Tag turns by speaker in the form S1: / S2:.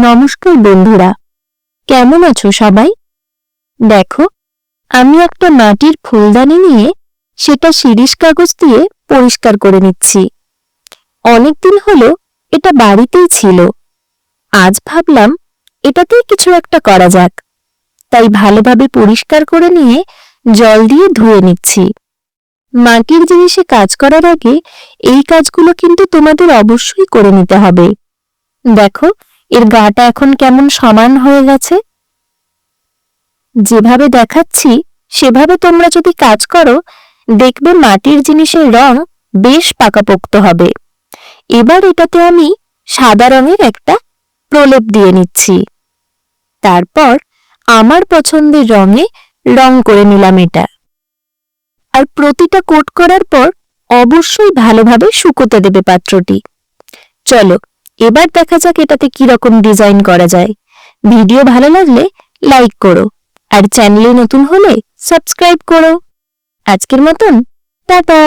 S1: নমস্কার বন্ধুরা। কেমন আছো সবাই? দেখো, আমি একটা মাটির ফুলদানি নিয়ে সেটা শিরিষ কাগজ দিয়ে পরিষ্কার করে নিচ্ছি। অনেকদিন হলো এটা বাড়িতেই ছিল। আজ ভাবলাম এটাতেই কিছু একটা করা যাক। তাই ভালোভাবে পরিষ্কার করে নিয়ে জল দিয়ে ধুয়ে নিচ্ছি। মাটির জিনিসে কাজ করার আগে এই কাজগুলো কিন্তু তোমাদের অবশ্যই করে নিতে হবে। দেখো এর গাটা এখন কেমন সমান হয়ে গেছে? যেভাবে দেখাচ্ছি, সেভাবে তোমরা যদি কাজ করো, দেখবে মাটির জিনিসের রং বেশ পাকাপোক্ত হবে। এবার এটাতে আমি সাদা রঙের একটা প্রলেপ দিয়ে নিচ্ছি। তারপর আমার পছন্দের রঙে রং করে নিলাম এটা। আর প্রতিটা কোট করার পর অবশ্যই ভালোভাবে শুকোতে দেবে পাত্রটি। চলো এবার দেখা যাক এটাতে কি রকম ডিজাইন করা যায়। ভিডিও ভালো লাগলে লাইক করো। আর চ্যানেলে নতুন হলে সাবস্ক্রাইব করো। আজকের মতন, টাটা!